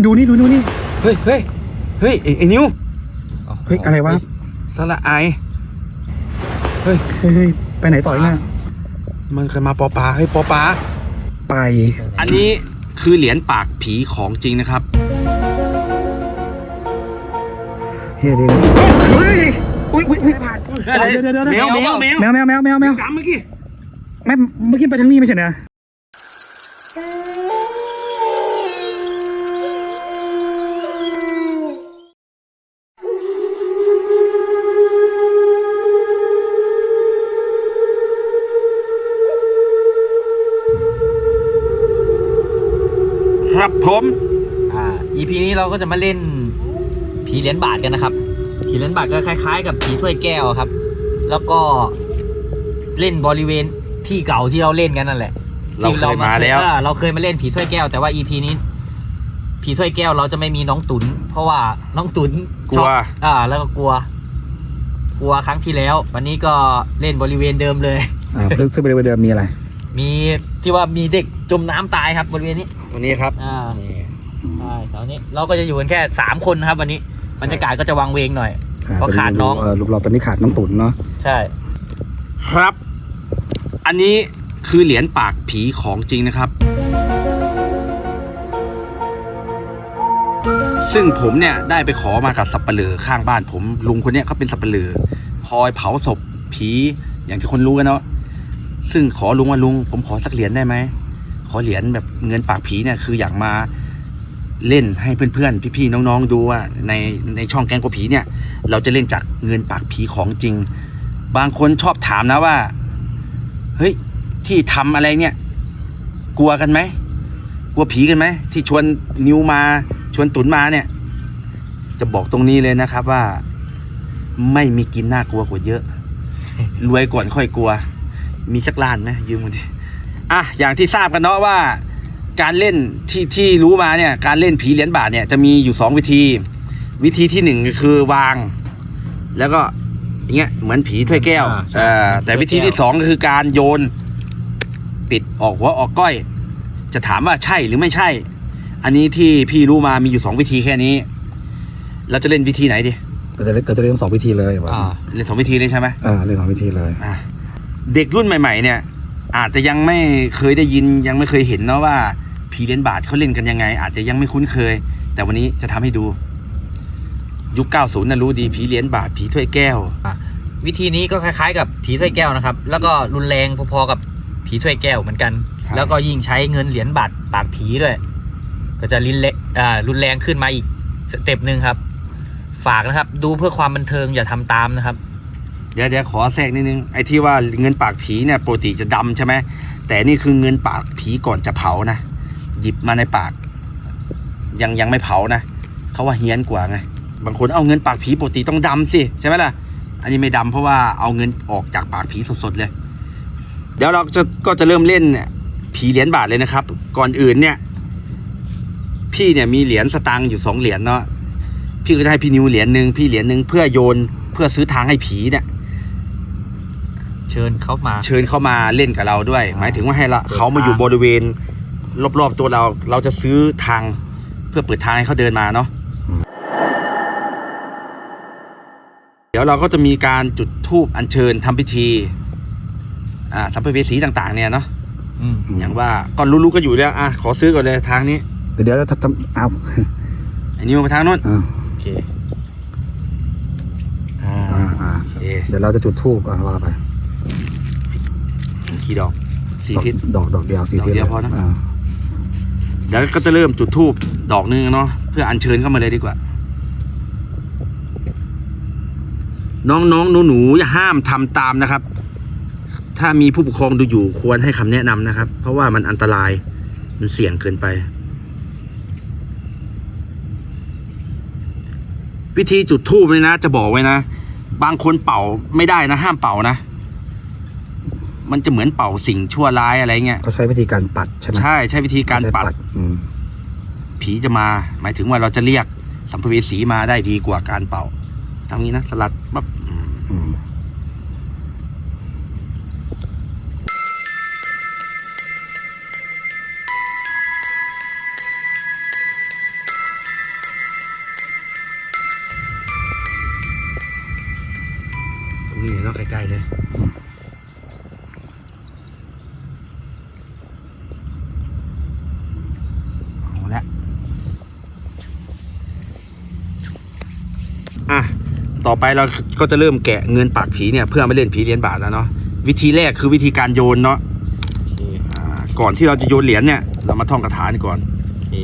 มาดูนี่ดูดูนี่เฮ้ยเฮ้ยเฮ้ยไอ้ไอ้นิวเฮ้ยอะไรวะสละไอายเฮ้ยเฮ้ยไปไหนต่ออีกเนี่ยมันเคยมาปอปลาเฮ้ยปอปลาไป อันนี้คือเหรียญปากผีของจริงนะครับเฮ้ยเดี๋ยวเฮ้ยอุ้ยอุ้ยอุ้ยเดี๋ยวเดี๋ยวเดี๋ยวแมเดี๋ยววแมวแมวแมวแมวแมวแมวแมวกำเมื่อกี้แม่เมื่อกี้ไปทางนี้ไม่ใช่เหรอ ผมอ่า EP นี้เราก็จะมาเล่นผีเหรียญบาทกันนะครับ ผีเหรียญบาทก็คล้าย ๆ กับผีถ้วยแก้วครับ แล้วก็เล่นบริเวณที่เก่าที่เราเล่นกันนั่นแหละเราเคยมาแล้วเออเราเคยมาเล่นผีถ้วยแก้วแต่ว่า EP นี้ ผีถ้วยแก้วเราจะไม่มีน้องตุน เพราะว่าน้องตุนกลัวชอบอ่า แล้วก็กลัว กลัวครั้งที่แล้ว วันนี้ก็เล่นบริเวณเดิมเลยอ่าซึ่งซึ่งบริเวณเดิมมีอะไร มีที่ว่ามีเด็กจมน้ำตายครับบริเวณนี้ วันนี้ครับอ่าใช่แถวนี้เราก็จะอยู่กันแค่สามคนนะครับ วันนี้บรรยากาศก็จะวังเวงหน่อย เพราะขาดน้อง เลูกเราตอนนี้ขาดน้องตุ๋นเนาะใช่ ครับ อันนี้คือเหรียญปากผีของจริงนะครับ ซึ่งผมเนี่ยได้ไปขอมากับสับปะเลอข้างบ้านผมลุงคนเนี้ยเขาเป็นสับปะเลอคอยเผาศพผีอย่างที่คนรู้กันเนาะซึ่งขอลุงว่าลุงผมขอสักเหรียญได้ไหม ขอเหรียญแบบเงินปากผีเนี่ยคืออยากมาเล่นให้เพื่อนๆ พี่ๆ น้องๆ ดูว่าในในช่องแกงกว่าผีเนี่ย เราจะเล่นจากเงินปากผีของจริง บางคนชอบถามนะว่า เฮ้ย ที่ทำอะไรเนี่ย กลัวกันไหมกลัวผีกันไหมที่ชวนนิวมาชวนตุนมาเนี่ย จะบอกตรงนี้เลยนะครับว่า ไม่มีกินน่ากลัวกว่าเยอะ รวยก่อนค่อยกลัว มีสักล้านไหมยืมมาดิ อะอย่างที่ทราบกันเนาะว่า การเล่นที่ที่รู้มาเนี่ยการเล่นผีเหรียญบาทเนี่ยจะมีอยู่สองวิธี วิธีที่หนึ่งก็คือวาง แล้วก็อย่างเงี้ยเหมือนผีถ้วยแก้วอ่าใช่เออแต่วิธีที่สองก็คือการโยน ปิดออกหัวออกก้อย จะถามว่าใช่หรือไม่ใช่ อันนี้ที่พี่รู้มามีอยู่สองวิธีแค่นี้ เราจะเล่นวิธีไหนดีเราจะเล่นเราจะเล่นสองวิธีเลยว่าอ่า เล่นสองวิธีเลยใช่ไหม อ่าเล่นสองวิธีเลย อะเด็กรุ่นใหม่ ๆ เนี่ย อาจจะยังไม่เคยได้ยินยังไม่เคยเห็นเนาะว่าผีเหรียญบาทเขาเล่นกันยังไง อาจจะยังไม่คุ้นเคย แต่วันนี้จะทำให้ดู ยุค 90น่ะรู้ดีผีเหรียญบาทผีถ้วยแก้ว วิธีนี้ก็คล้ายๆ กับผีถ้วยแก้วนะครับ แล้วก็รุนแรงพอๆกับผีถ้วยแก้วเหมือนกันใช่แล้วก็ยิ่งใช้เงินเหรียญบาทปากผีด้วย ก็จะรินเละอ่ารุนแรงขึ้นมาอีกสเต็ปหนึ่งครับ ฝากนะครับ ดูเพื่อความบันเทิงอย่าทำตามนะครับ เดี๋ยวเดี๋ยวขอแทรกนิดนึงไอ้ที่ว่าเงินปากผีเนี่ยปกติจะดำใช่ไหมแต่นี่คือเงินปากผีก่อนจะเผานะหยิบมาในปาก ยังยังไม่เผานะเขาว่าเฮี้ยนกว่าไงบางคนเอาเงินปากผีปกติต้องดำสิใช่ไหมล่ะ อันนี้ไม่ดำเพราะว่าเอาเงินออกจากปากผีสดๆเลย เดี๋ยวเราจะก็จะเริ่มเล่นเนี่ยผีเหรียญบาทเลยนะครับ ก่อนอื่นเนี่ย พี่เนี่ยมีเหรียญสตางค์อยู่สองเหรียญเนาะพี่ก็จะให้พี่นิวเหรียญหนึ่งพี่เหรียญหนึ่งเพื่อโยนเพื่อซื้อทางให้ผีเนี่ย เชิญเขามา เชิญเข้ามาเล่นกับเราด้วย หมายถึงว่าให้เราเขามาอยู่บริเวณ รอบๆตัวเรา เราจะซื้อทางเพื่อเปิดทางให้เขาเดินมาเนาะเดี๋ยวเราก็จะมีการจุดธูปอัญเชิญทำพิธี อ่าสัมภเวสีต่าง ๆ เนี่ยเนาะอืมอย่างว่าก็รู้ๆก็อยู่แล้วอะขอซื้อก่อนเลยทางนี้เดี๋ยวเดี๋ยวเราทำเอาอันนี้มาทางโน้นเอาโอเคอ่าอ่าอ่าโอเคเดี๋ยวเราจะจุดธูปอ่าว่าไป กี่ดอกสี่ทิศดอกดอกเดียวสี่ดอกทิศเดียวพอนะาเดี๋ยวก็จะเริ่มจุดธูปดอกนึงเนาะเพื่ออัญเชิญเข้ามาเลยดีกว่า น้องน้องหนูหนูๆอย่าห้ามทำตามนะครับ ถ้ามีผู้ปกครองดูอยู่ควรให้คำแนะนำนะครับ เพราะว่ามันอันตรายมันเสี่ยงเกินไป วิธีจุดธูปเลยนะ จะบอกไว้นะ บางคนเป่าไม่ได้นะ ห้ามเป่านะ มันจะเหมือนเป่าสิ่งชั่วร้ายอะไรเงี้ยเขาใช้วิธีการปัดใช่ไหมใช่ใช้วิธีการใช้ปัด อืมผีจะมา หมายถึงว่าเราจะเรียกสัมภเวสีมาได้ดีกว่าการเป่าทำงี้นะสลัดปั๊บอืม อะต่อไปเราก็จะเริ่มแกะเงินปากผีเนี่ยเพื่อมาเล่นผีเหรียญบาทแล้วเนาะวิธีแรกคือวิธีการโยนเนาะอ่าก่อนที่เราจะโยนเหรียญเนี่ย เรามาท่องคาถานี่ก่อนโอเค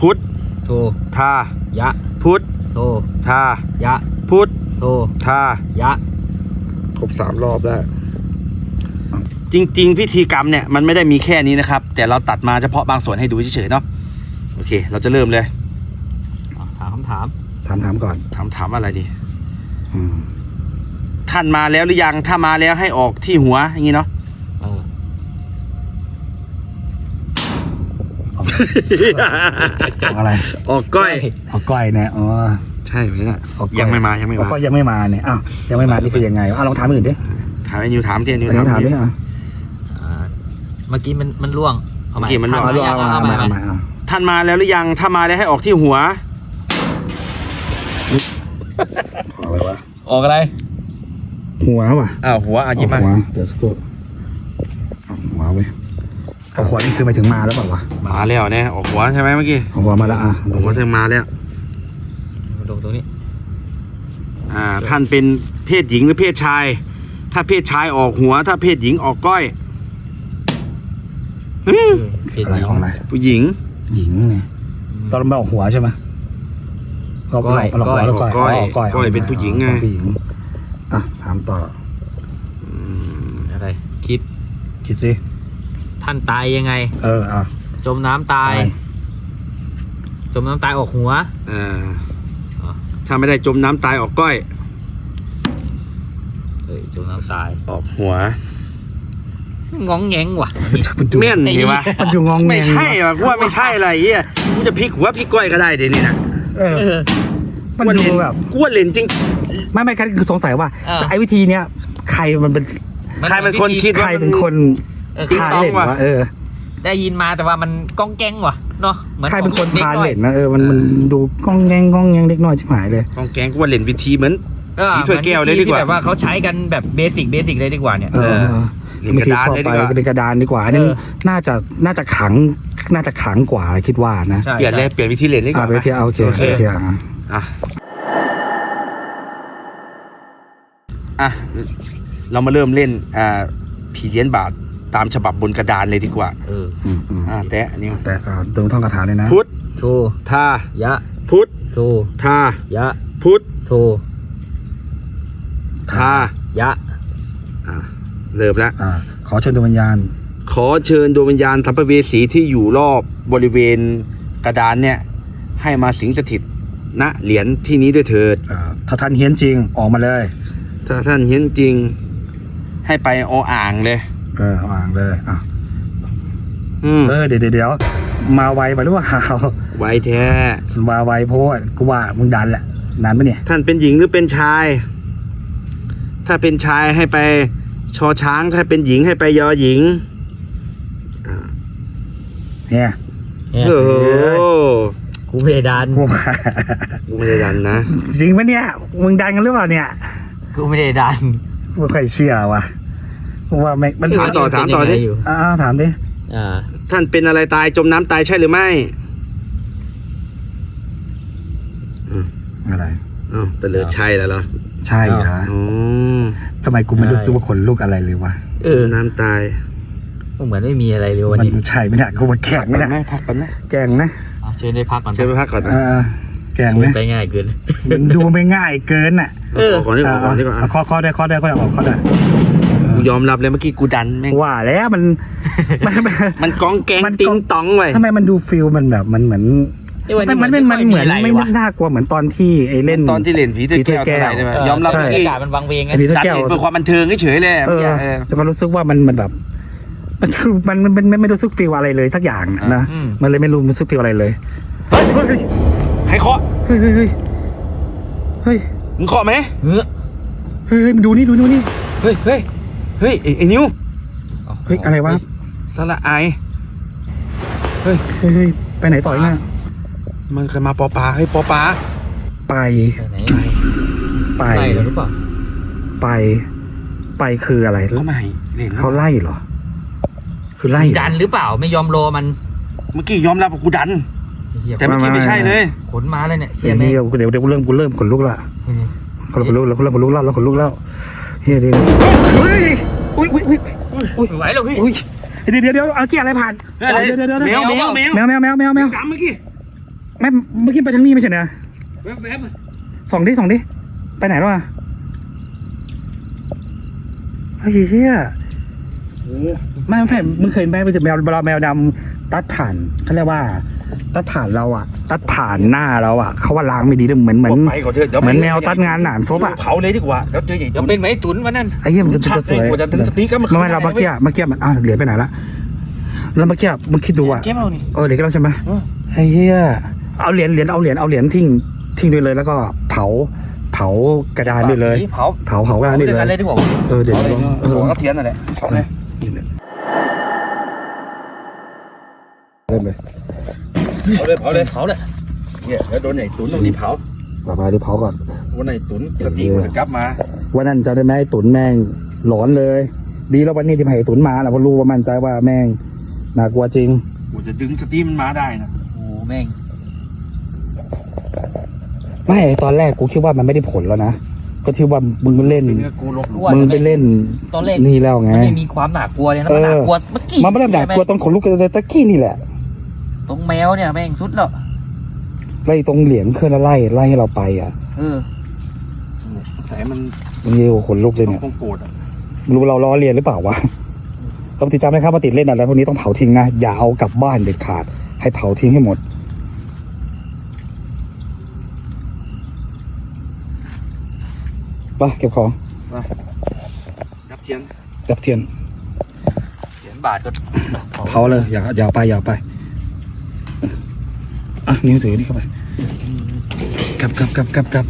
พุทธโททายะ พุทธโททายะ พุทธโททายะครบสามรอบได้จริง ๆ พิธีกรรมเนี่ยมันไม่ได้มีแค่นี้นะครับ แต่เราตัดมาเฉพาะบางส่วนให้ดูเฉยๆเนาะโอเค เราจะเริ่มเลยอะถามคำถาม ถามถามก่อนถามถามอะไรดี อืมท่านมาแล้วหรือยัง ถ้ามาแล้วให้ออกที่หัว อย่างนี้เนาะเออเอาอะไร ออกก้อยเอาก้อยเนี่ยอ๋อ ใช่ไหมน่ะเอาก้อยังไม่มายังไม่เอามาก้อยยังไม่มาเนี่ยอ้าวยังไม่มานี่คือยังไงอะลองถามอื่นดิถามไอ้นิวถามเทียนิวอันนี้ถามดิอะอ่าเมื่อกี้มันมันล่วงเอาใหม่เมื่อกี้มันล่วงถาเอาใหเอาม่เอาเอาเอาใหม่เอาเอาท่านมาแล้วหรือยัง ถ้ามาแล้วให้ออกที่หัว เอาอะไรวะออกอะไร หัวว่ะอ้าวหัวอะหยิบมาเอาหัวเดี๋ยวสักครู่เอาหัวเว้ยเอาหัวนี่คือไปถึงมาแล้วเปล่าวะมาแล้วเนี่ยออกหัวใช่ไหมเมื่อกี้เอาหัวมาแล้วอะออกหัวเธอมาแล้วลงตรงนี้ อ่า ท่านเป็นเพศหญิงหรือเพศชาย ถ้าเพศชายออกหัว ถ้าเพศหญิงออกก้อยอืมเปลี่ยนอะไรหญิงของอะไรผู้หญิงหญิงไงตอนเราไม่ออกหัวใช่ไหม เราก้อยเราหัวแล้วก้อยก้อยอ๋อก้อยก้อยเป็นผู้หญิงไงผู้หญิงอะถามต่ออืมอะไร คิด คิดสิท่านตายยังไง เอออะจมน้ำตายอะไรจมน้ำตายออกหัวเอ่ออ๋อถ้าไม่ได้จมน้ำตายออกก้อยเอ้ยจมน้ำตายออกหัวงองแงงว่ะมันดูเม่นนี่วะมันดูงองแงไม่ใช่วะกูว่าไม่ใช่อะไรเหี้ยกูจะพลิกหัวพลิกก้อยก็ได้เดี๋ยวนี้นะ เออ มันกูว่าดูเล่นแบบกูว่าเล่นจริง ไม่ไม่กันคือสงสัยว่าอ่า แต่ไอ้วิธีเนี้ยใครมันเป็นใครเป็นคนคิด ใครเป็นคนเออติ๊งพาต๊องเล่นว่ะวะเออ ได้ยินมาแต่ว่ามันก้องแกงว่ะเนาะหมือใครเป็นคนด็กพาอยเล่นนะเออมันมันดูก้องแงงก้องแงงเล็กน้อยชิบหายเลย กองแกงกูว่าเล่นวิธีเหมือน เออผีถ้วยแก้วเลยดีกว่า ที่แบบว่าเขาใช้กันแบบเบสิกเบสิกเลยดีกว่าเนี่ย เออเล่นกระดานเลยดีกว่า เป็นกระดานดีกว่าอันนี้เออ น่าจะน่าจะขัง น่าจะขังกว่าคิดว่านะใช่เปลี่ยนเลยใช่เปลี่ยนวิธีเล่นดีกอ่าว่าไปเที่ยวโอเคโอเคไปเที่ยวอะอะอะเรามาเริ่มเล่นอ่าผีเหรียญบาทตามฉบับบนกระดานเลยดีกว่าเอออืมอืมอ่าแตะอันนี้แต่อ่าตรงท่องคาถาเลยนะพุทธโททายะพุทธโททายะพุทธโททายะอะเริ่มแล้วอ่าขอเชิญดวงวิญญาณ ขอเชิญดวงวิญญาณสัมภเวสีที่อยู่รอบบริเวณกระดานเนี่ย ให้มาสิงสถิตณเหรียญที่นี้ด้วยเถิด อ่าถ้าท่านเฮี้ยนจริงออกมาเลยถ้าท่านเห็นจริง ให้ไปออ่างเลย เออวางเลยอะอืมเออเดี๋ยวเดี๋ยวเดี๋ยวมาไวไปหรือว่า ไว้แท้ มาไวเพราะว่ากูว่ามึงดันแหละนานปะเนี่ยท่านเป็นหญิงหรือเป็นชาย ถ้าเป็นชายให้ไปชอช้าง ถ้าเป็นหญิงให้ไปยอหญิง เนี่ยเนี่ยโอ้โหกูเพดานกูว่ากูไม่ได้ดันนะจริงปะเนี่ย มึงดันกันหรือเปล่าเนี่ยกูไม่ได้ดันกูไม่ค่อยเชื่อว่ะกูว่าไม่มันถามต่อถามต่อดิเป็นยังไงยู่อ่าถามดิอ่า ท่านเป็นอะไรตายจมน้ำตายใช่หรือไม่อะไร อ้าวแต่เหลือใช่แล้วเหรอใช่เหรออ๋อทำไมกูไม่รู้สึกว่าขนลุกอะไรเลยวะ เออน้ำตาย เหมือนไม่มีอะไรเลยวันมันนี้ใช่ไม่ได้กูมาแกล้งไม่ได้ไม่พักก่อนนะแกล้งนะเอาเชิญได้พักก่อนเชิญไปพักก่อนนะเออแกล้งเชิญนะไปง่ายเกินดูไม่ง่ายเกินอะเออขอก่อนดีกว่าขอก่อนดีกว่าเอาข้อข้อได้ข้อได้ข้อได้ออกข้อได้กูยอมรับเลยเมื่อกี้กูดันแม่งว่าแล้วมันมันมันมันกองแกงมันกองติ้งตองไว้ทำไมมันดูฟิลมันแบบมันเหมือนไอ้วันมันนี้มันมันเหมือนค่ยไม่ะรวะน่ากลัวเหมือนตอนที่ไอ้เล่นตอนที่เล่นผีถ้วยแก้วผีถ้วยแก้วเท่าไหร่ใช่ไหมเยอมรับบรเมื่อรกี้ยากาศมันวังเวงไงไอ้ผีถ้วยดันแก้วเล่นเพื่อความบันเทิงเฉยๆเลยเออเออแต่ก็รู้สึกว่ามันมันแบบ มันมันมันมันมันไม่รู้สึกฟีลอะไรเลยสักอย่างนะอืมมันเลยไม่รู้รู้สึกฟีลอะไรเลย เฮ้ยเฮ้ยใครเคาะ เฮ้ยเฮ้ยเฮ้ยเฮ้ยมึงเคาะไหมเฮ้ยเฮ้ยมันดูนี่ดูดูนี่ เฮ้ยเฮ้ยเฮ้ยไอ้ไอ้นิ้ว เฮ้ยอะไรวะสละอายเฮ้ยเฮ้ยไปไหนต่ออีกเนี่ยมันเคยมาปอปลาเฮ้ยปอปลาไปไปไหนไปไปหรือเปล่าไป ไปคืออะไรเขาไม่ให้เล่นเขาไล่เหรอ คือไล่เหรอดันหรือเปล่าไม่ยอมโลมันเมื่อกี้ยอมรับว่ากูดัน เหี้ยแต่เมื่อกี้ไม่ใช่เลยขนมาเลยเนี่ยเฮีเฮียยแม่งเดี๋ยวเดี๋ยวกูเริ่มกูเริ่มขนลุกละนี่ขนลุกแล้วขนลุกแล้วขนลุกแล้วแล้วขนลุกแล้วเฮียเดี๋ยวเฮ้ยอุ้ยอุ้ยอุ้ยอุ้ยไหวแล้วเฮ้ยอุ้ยเดี๋ยวเดี๋ยวเดี๋ยวเอาเกี่ยอะไรผ่านเฮ้ยเดี๋ยวเดี๋ยวเดี๋ยวแมเดี๋ยววแมวแมวแมวแมวแมวแมวแมวดำเมื่อกี้แม่เมื่อกี้ไปทางนี้ไม่ใช่เหรอแวบแวบส่องดิส่องดิไปไหนแล้วอะเฮ้ยเฮียโอ้ ไม่ไม่มึงเคยแม่ไปเจอแมวเวลาแมวดำตัดผ่านเขาเรียกว่า ตัดผ่านเราอะ ตัดผ่านหน้าเราอะเขาว่าล้างไม่ดีด้วยเหมือนเหมือนไปก่อนเถอะดี๋ยวเหมือนแมวตัดงานหนานซบอะเผาเลยดีกว่าแล้วเจอใหญ่เดี๋ยวเป็นไหมตุนวันนั้นไอ้เหี้ยมันจะชัดจะสเลยวยกว่าจะถึงสติ๊กก็มันไม่ไม่เราเมื่อกี้อะเมื่อกี้มันอ้าวเหรียญไปไหนละแล้วเมื่อกี้อะมึงคิดดูอะเก็บเอานี่เออเหรียญก็แล้วใช่ไหมเออไอ้เหี้ยเอาเหรียญเหรียญเอาเหรียญเอาเหรียญทิ้งทิ้งไปเลยแล้วก็เผาเผากระดานไปเลยเผาเผาเผากระดานไปด้วยเลกันเลยยดีกว่าเออเดี๋ยวเอาเลยเออหัวกระเทียนนั่นแหละเผาเลย เริ่มเลยเผาเลยเผาเลยเผาเลยเนี่ยแล้วโดนไหนตุ๋นตรงนี้เผามามาดิเผาก่อนวันไหนตุ๋นสติ๊กมันจะกลับมาวันนั้นจำได้ไหมไอ้ตุนแม่งหลอนเลย ดีแล้ววันนี้ที่มาให้ตุนมาแหละเพราะรู้ว่ามั่นใจว่าแม่งน่ากลัวจริงกูจะดึงสติ๊กมันมาได้นะโอ้แม่งไม่ตอนแรกกูคิดว่ามันไม่ได้ผลแล้วนะก็คิดว่ามึงเล่นเป็นเนื้อกูลบหลู่มึงไปเล่นตอนแรกนี่แล้วไงมันไม่มีความหนากลัวเลยนะมันหนากลัวเมื่อกี้มันไม่ได้หนากลัวตอนขนลุกเลยตะกี้นี่แหละ ตรงแมวเนี่ยแม่งสุดแล้วไล่ตรงเหรียญเคลื่อนแล้วไล่ไล่ให้เราไปอะเออแต่มันมันเยี่ยวขนลุกเลยเนี่ยคงโกรธอะไม่รู้ว่าเราล้อเลียนหรือเปล่าวะต้องติดจำนะครับว่าติดเล่นอะไรพวกนี้ต้องเผาทิ้งนะอย่าเอากลับบ้านเด็ดขาด ให้เผาทิ้งให้หมดไปเก็บของดับเทียนดับเทียนเหรียญบาทก็เผาเลยอย่าอย่าเอาไปอย่าเอาไป อะนิ้วถือนี่เข้าไปกลับกลับกลับกลับกลับ